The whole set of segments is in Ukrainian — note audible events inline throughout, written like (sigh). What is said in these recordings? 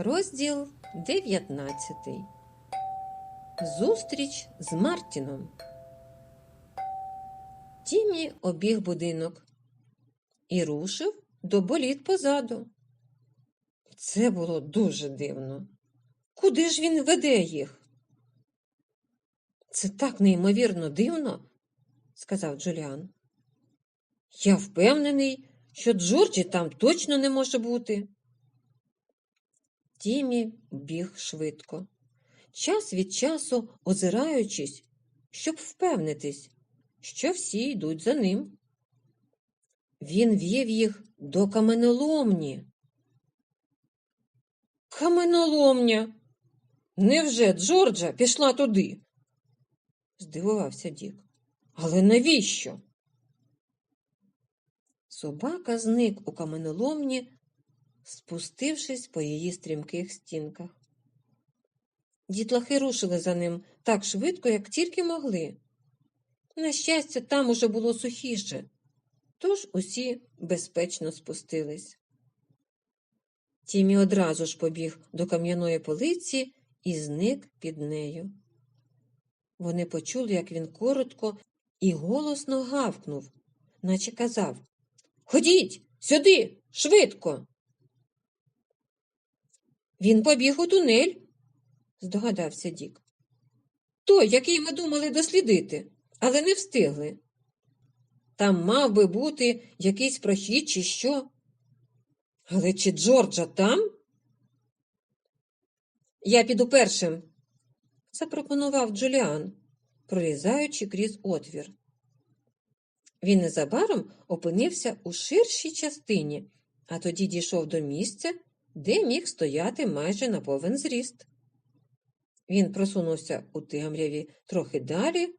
Розділ 19. Зустріч з Мартіном. Тімі обіг будинок і рушив до боліт позаду. Це було дуже дивно. Куди ж він веде їх? Це так неймовірно дивно, сказав Джуліан. Я впевнений, що Джорджі там точно не може бути. Тімі біг швидко, час від часу озираючись, щоб впевнитись, що всі йдуть за ним. Він вів їх до каменоломні. Каменоломня. Невже Джорджа пішла туди? здивувався Дік. Але навіщо? Собака зник у каменоломні, спустившись по її стрімких стінках. Дітлахи рушили за ним так швидко, як тільки могли. На щастя, там уже було сухіше, тож усі безпечно спустились. Тімі одразу ж побіг до кам'яної полиці і зник під нею. Вони почули, як він коротко і голосно гавкнув, наче казав Ходіть сюди, швидко. Він побіг у тунель, здогадався Дік. Той, який ми думали дослідити, але не встигли. Там мав би бути якийсь прохід, чи що. Але чи Джорджа там? Я піду першим, запропонував Джуліан, прорізаючи крізь отвір. Він незабаром опинився у ширшій частині, а тоді дійшов до місця, де міг стояти майже на повен зріст. Він просунувся у темряві трохи далі,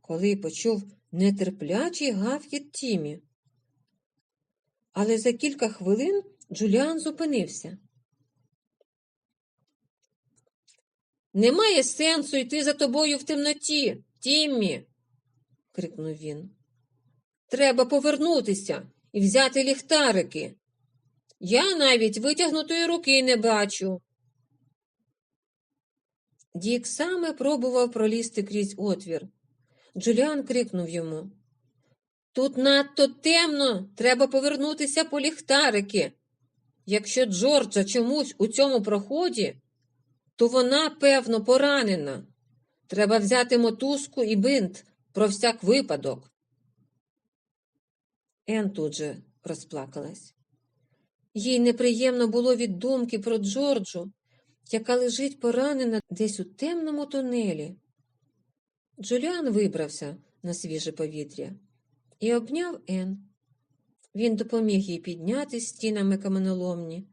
коли почув нетерплячий гавкіт Тімі. Але за кілька хвилин Джуліан зупинився. Немає сенсу йти за тобою в темноті, Тіммі, крикнув він. Треба повернутися і взяти ліхтарики. Я навіть витягнутої руки не бачу. Дік саме пробував пролізти крізь отвір. Джуліан крикнув йому Тут надто темно, треба повернутися по ліхтарики. Якщо Джорджа чомусь у цьому проході, то вона, певно, поранена. Треба взяти мотузку і бинт про всяк випадок. Ен тут же розплакалась. Їй неприємно було від думки про Джорджу, яка лежить поранена десь у темному тунелі. Джуліан вибрався на свіже повітря і обняв Ен. Він допоміг їй підняти стінами каменоломні,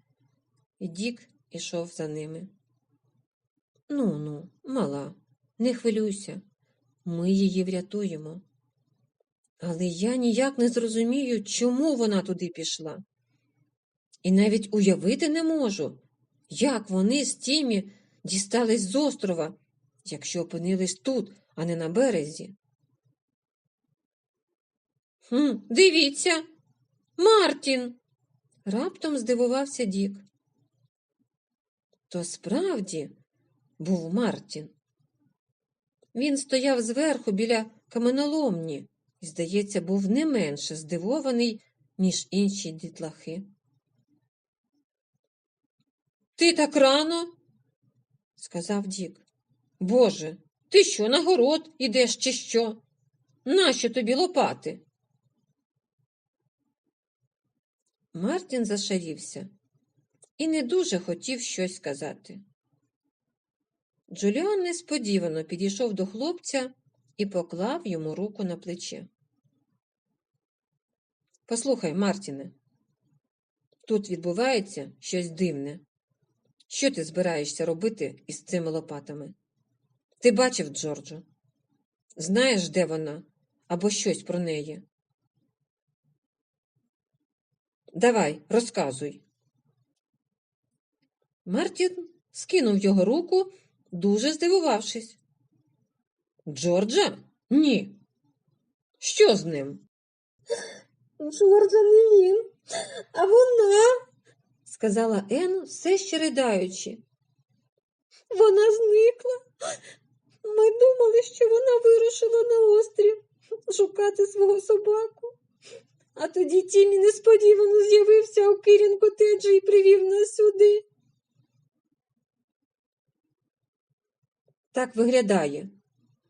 і Дік ішов за ними. Ну ну, мала, не хвилюйся, ми її врятуємо. Але я ніяк не зрозумію, чому вона туди пішла. І навіть уявити не можу, як вони з Тімі дістались з острова, якщо опинились тут, а не на березі. «Хм, Дивіться, Мартін. раптом здивувався Дік. То справді був Мартін. Він стояв зверху біля каменоломні і, здається, був не менше здивований, ніж інші дітлахи. Ти так рано, сказав Дік. Боже, ти що на город ідеш, чи що? Нащо тобі лопати? Мартін зашарівся і не дуже хотів щось сказати. Джуліан несподівано підійшов до хлопця і поклав йому руку на плече. Послухай, Мартіне, тут відбувається щось дивне. Що ти збираєшся робити із цими лопатами? Ти бачив Джорджу? Знаєш, де вона, або щось про неї? Давай, розказуй. Мартін скинув його руку, дуже здивувавшись. Джорджа? Ні. Що з ним? (gasps) Джорджа не він, а вона, сказала Ен, все ще riдаючи. Вона зникла. Ми думали, що вона вирушила на острів шукати свого собаку. А тоді Тімі несподівано з'явився у Кирін котеджі і привів нас сюди. Так виглядає,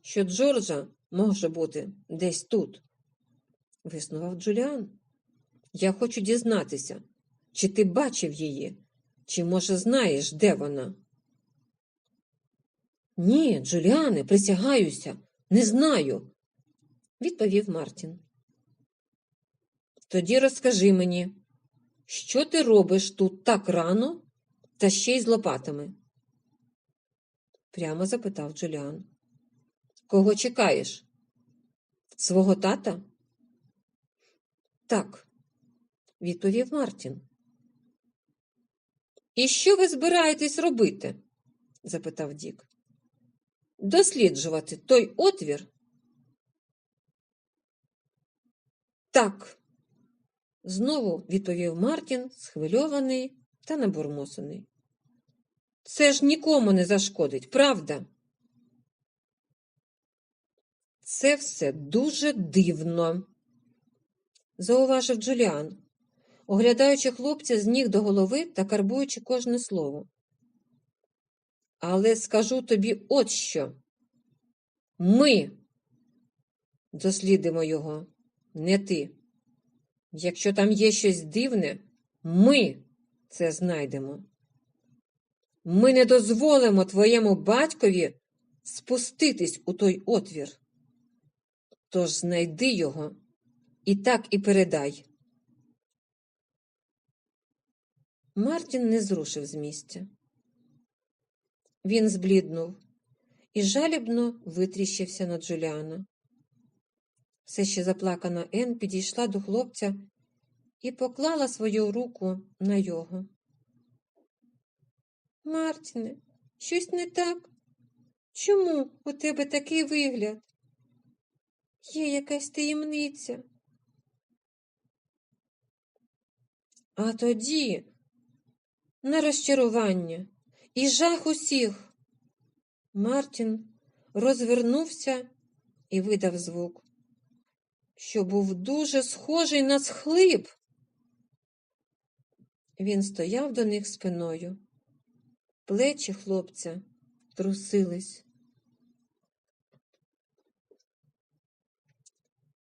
що Джорджа може бути десь тут, виснував Джуліан. Я хочу дізнатися, чи ти бачив її, чи, може, знаєш, де вона? Ні, Джуліане, присягаюся, не знаю, відповів Мартін. Тоді розкажи мені, що ти робиш тут так рано та ще й з лопатами? прямо запитав Джуліан. Кого чекаєш? Свого тата? Так, відповів Мартін. І що ви збираєтесь робити? запитав Дік. Досліджувати той отвір? Так, знову відповів Мартін, схвильований та набурмосений. Це ж нікому не зашкодить, правда? Це все дуже дивно, зауважив Джуліан, оглядаючи хлопця з ніг до голови та карбуючи кожне слово. Але скажу тобі от що. Ми дослідимо його, не ти. Якщо там є щось дивне, ми це знайдемо. Ми не дозволимо твоєму батькові спуститись у той отвір. Тож знайди його і так і передай. Мартін не зрушив з місця. Він збліднув і жалібно витріщився на Джуліана. Все ще заплакана Ен підійшла до хлопця і поклала свою руку на його. Мартіне, щось не так? Чому у тебе такий вигляд? Є якась таємниця. А тоді на розчарування і жах усіх. Мартін розвернувся і видав звук, що був дуже схожий на схлип. Він стояв до них спиною. Плечі хлопця трусились.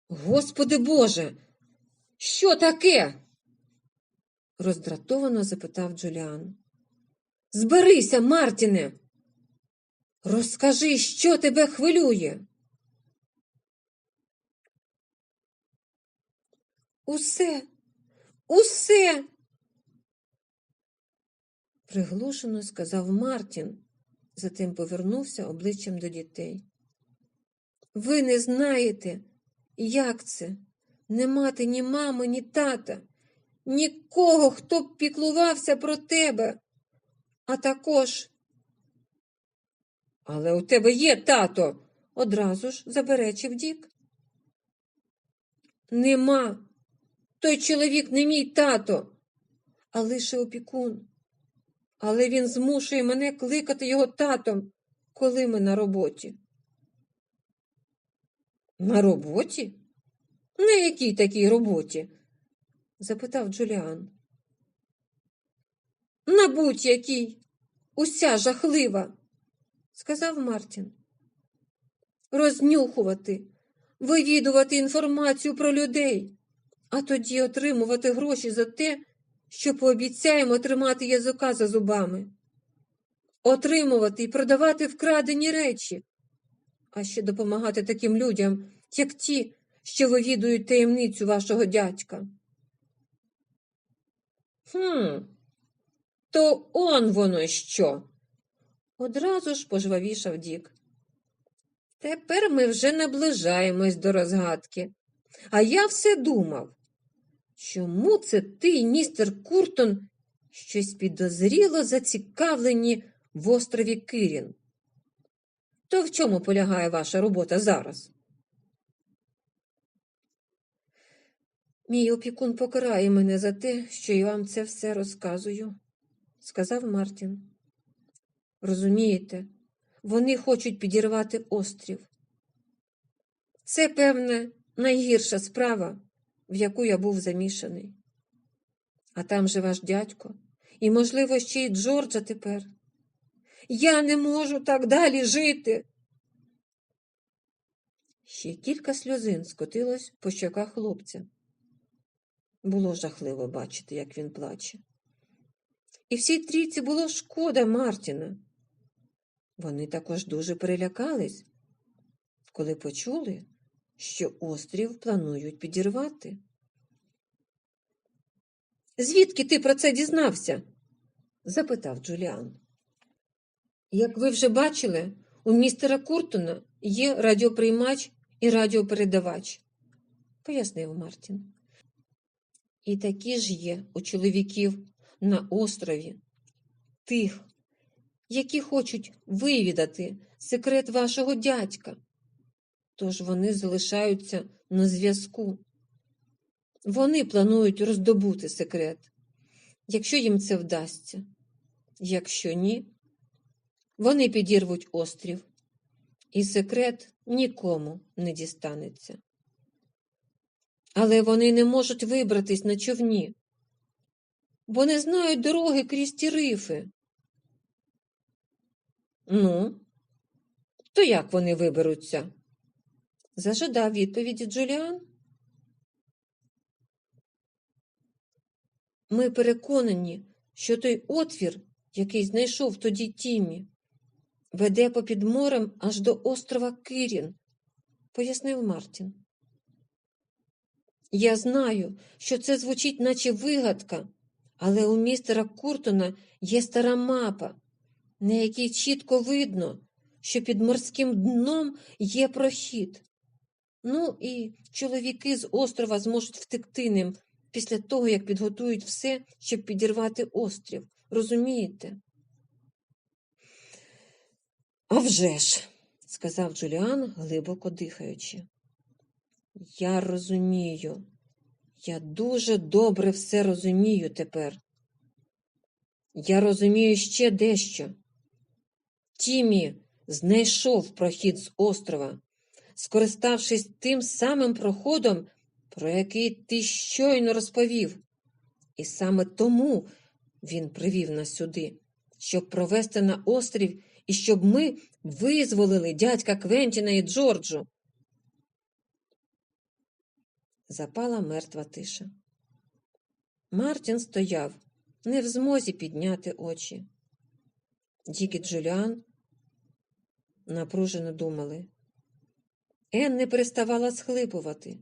Господи Боже, що таке? Роздратовано запитав Джуліан. Зберися, Мартіне. Розкажи, що тебе хвилює. Усе, усе, приглушено сказав Мартін, затим повернувся обличчям до дітей. Ви не знаєте, як це не мати ні мами, ні тата, нікого, хто б піклувався про тебе, а також. Але у тебе є тато, одразу ж заперечив Дік. Нема. Той чоловік не мій тато, а лише опікун. Але він змушує мене кликати його татом, коли ми на роботі. На роботі? На якій такій роботі? Запитав Джуліан. На будь-якій, уся жахлива, сказав Мартін. Рознюхувати, вивідувати інформацію про людей, а тоді отримувати гроші за те, що пообіцяємо тримати язика за зубами, отримувати і продавати вкрадені речі, а ще допомагати таким людям, як ті, що вивідують таємницю вашого дядька. Хм, то он воно що? Одразу ж пожвавішав Дік. Тепер ми вже наближаємось до розгадки. А я все думав, чому це ти, містер Куртон, щось підозріло зацікавлені в острові Кирін? То в чому полягає ваша робота зараз? Мій опікун покарає мене за те, що я вам це все розказую, сказав Мартін. Розумієте, вони хочуть підірвати острів. Це, певне, найгірша справа, в яку я був замішаний. А там же ваш дядько, і, можливо, ще й Джорджа тепер. Я не можу так далі жити. Ще кілька сльозин скотилось по щоках хлопця. Було жахливо бачити, як він плаче. І всій трійці було шкода Мартіна. Вони також дуже перелякались, коли почули, що острів планують підірвати. Звідки ти про це дізнався? запитав Джуліан. Як ви вже бачили, у містера Куртона є радіоприймач і радіопередавач, пояснив Мартін. І такі ж є у чоловіків на острові, тих, які хочуть вивідати секрет вашого дядька. Тож вони залишаються на зв'язку. Вони планують роздобути секрет, якщо їм це вдасться. Якщо ні, вони підірвуть острів, і секрет нікому не дістанеться. Але вони не можуть вибратись на човні, бо не знають дороги крізь ті рифи. Ну, то як вони виберуться? Зажадав відповіді Джуліан. Ми переконані, що той отвір, який знайшов тоді Тімі, веде попід морем аж до острова Кирін, пояснив Мартін. Я знаю, що це звучить, наче вигадка, але у містера Куртона є стара мапа, на якій чітко видно, що під морським дном є прохід. Ну і чоловіки з острова зможуть втекти ним після того, як підготують все, щоб підірвати острів. Розумієте? «А вже ж», – сказав Джуліан, глибоко дихаючи. Я розумію. Я дуже добре все розумію тепер. Я розумію ще дещо. Тімі знайшов прохід з острова, скориставшись тим самим проходом, про який ти щойно розповів. І саме тому він привів нас сюди, щоб провести на острів і щоб ми визволили дядька Квентіна і Джорджу. Запала мертва тиша. Мартін стояв, не в змозі підняти очі. Дік і Джуліан напружено думали. Ен не переставала схлипувати.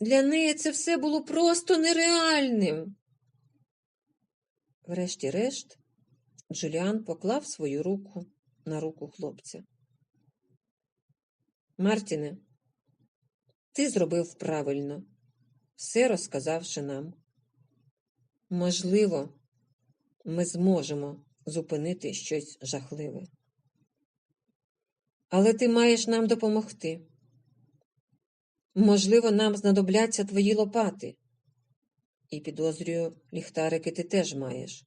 Для неї це все було просто нереальним. Врешті-решт, Джуліан поклав свою руку на руку хлопця. Мартіне, ти зробив правильно, все розказавши нам. Можливо, ми зможемо зупинити щось жахливе. Але ти маєш нам допомогти. Можливо, нам знадобляться твої лопати. І підозрюю, ліхтарики ти теж маєш,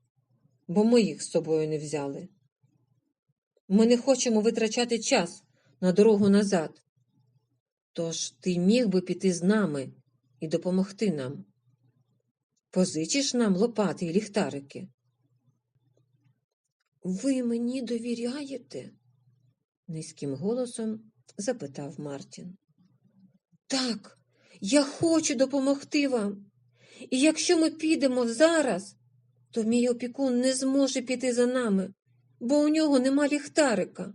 бо ми їх з собою не взяли. Ми не хочемо витрачати час на дорогу назад. Тож ти міг би піти з нами і допомогти нам. Позичиш нам лопати і ліхтарики. Ви мені довіряєте? низьким голосом запитав Мартін. Так, я хочу допомогти вам. І якщо ми підемо зараз, то мій опікун не зможе піти за нами, бо у нього нема ліхтарика.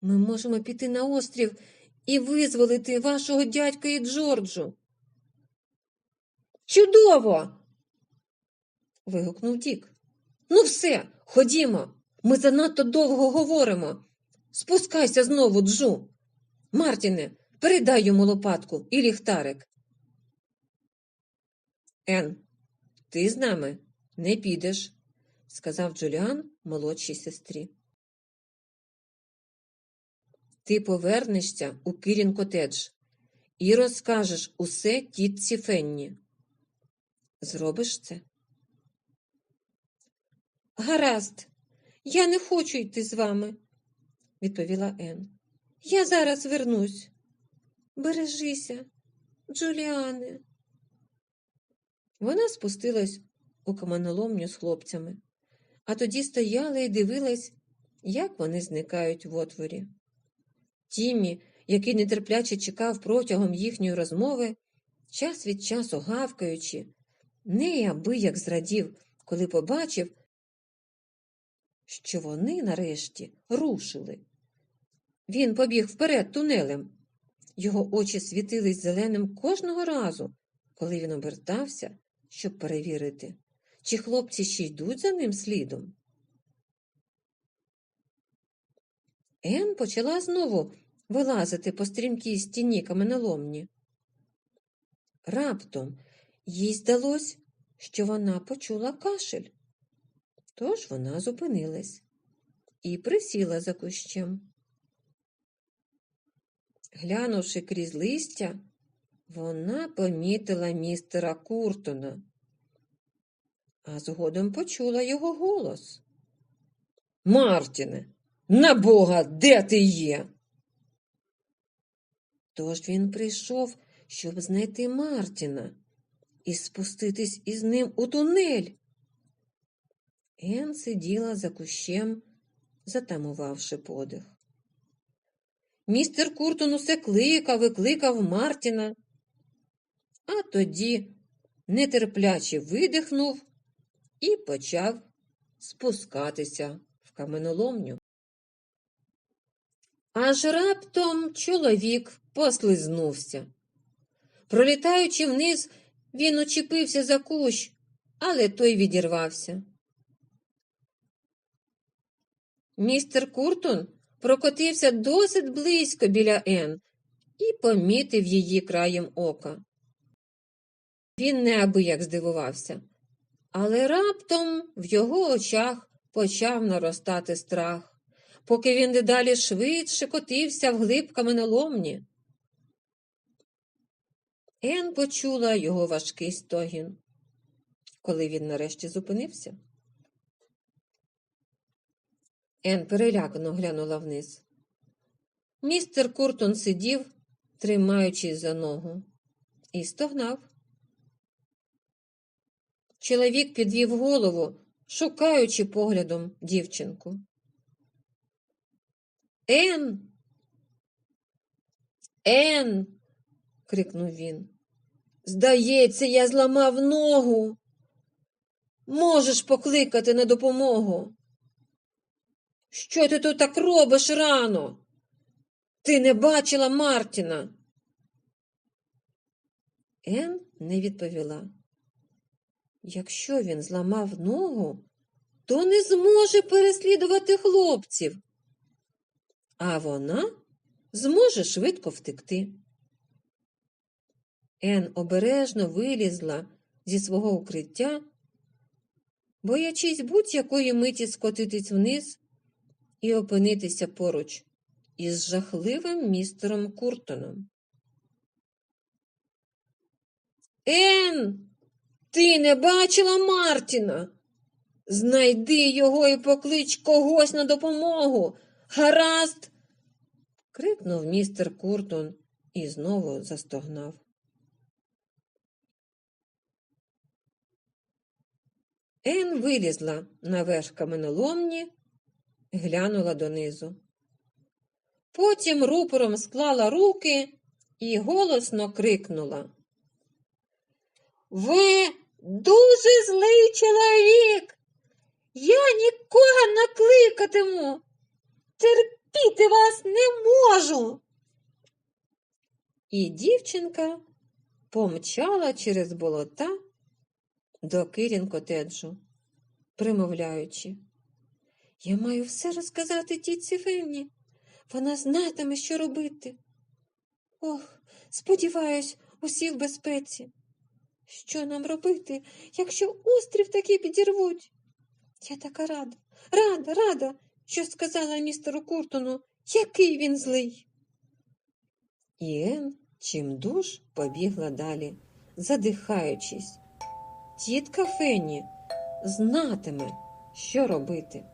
Ми можемо піти на острів і визволити вашого дядька і Джорджу. Чудово. вигукнув Дік. Ну, все, ходімо. Ми занадто довго говоримо. Спускайся знову, Джу. Мартіне, передай йому лопатку і ліхтарик. Ен, ти з нами не підеш, сказав Джуліан молодшій сестрі. Ти повернешся у Кирін котедж і розкажеш усе тітці Фенні. Зробиш це? Гаразд, я не хочу йти з вами, відповіла Ен. Я зараз вернусь. Бережися, Джуліане. Вона спустилась у каменоломню з хлопцями, а тоді стояла і дивилась, як вони зникають в отворі. Тімі, який нетерпляче чекав протягом їхньої розмови, час від часу гавкаючи, неабияк зрадів, коли побачив, що вони нарешті рушили. Він побіг вперед тунелем. Його очі світились зеленим кожного разу, коли він обертався, щоб перевірити, чи хлопці ще йдуть за ним слідом. Ен почала знову вилазити по стрімкій стіні каменоломні. Раптом їй здалось, що вона почула кашель. Тож вона зупинилась і присіла за кущем. Глянувши крізь листя, вона помітила містера Куртона, а згодом почула його голос. Мартіне, на бога, де ти є? Тож він прийшов, щоб знайти Мартіна і спуститись із ним у тунель. Ен сиділа за кущем, затамувавши подих. Містер Куртон усе кликав і кликав Мартіна, а тоді нетерпляче видихнув і почав спускатися в каменоломню. Аж раптом чоловік послизнувся. Пролітаючи вниз, він очепився за кущ, але той відірвався. Містер Куртон прокотився досить близько біля Ен і помітив її краєм ока. Він неабияк здивувався, але раптом в його очах почав наростати страх, поки він дедалі швидше котився вглиб каменоломні. Ен почула його важкий стогін, коли він нарешті зупинився. Ен перелякано глянула вниз. Містер Куртон сидів, тримаючись за ногу, і стогнав. Чоловік підвів голову, шукаючи поглядом дівчинку. Ен. Ен. крикнув він. Здається, я зламав ногу. Можеш покликати на допомогу. Що ти тут так робиш рано? Ти не бачила Мартіна? Ен не відповіла. Якщо він зламав ногу, то не зможе переслідувати хлопців, а вона зможе швидко втекти. Ен обережно вилізла зі свого укриття, боячись будь-якої миті скотитись вниз і опинитися поруч із жахливим містером Куртоном. Ен, ти не бачила Мартіна? Знайди його і поклич когось на допомогу. Гаразд. крикнув містер Куртон і знову застогнав. Ен вилізла наверх каменоломні, глянула донизу. Потім рупором склала руки і голосно крикнула. Ви дуже злий чоловік. Я нікого накликатиму. Терпіти вас не можу. І дівчинка помчала через болота до Кирін котеджу, примовляючи. Я маю все розказати тітці Фенні. Вона знатиме, що робити. Ох, сподіваюсь, усі в безпеці. Що нам робити, якщо острів таки підірвуть? Я така рада, рада, рада, що сказала містеру Куртону, який він злий. І Ен Чимдуж побігла далі, задихаючись. Тітка Фенні знатиме, що робити.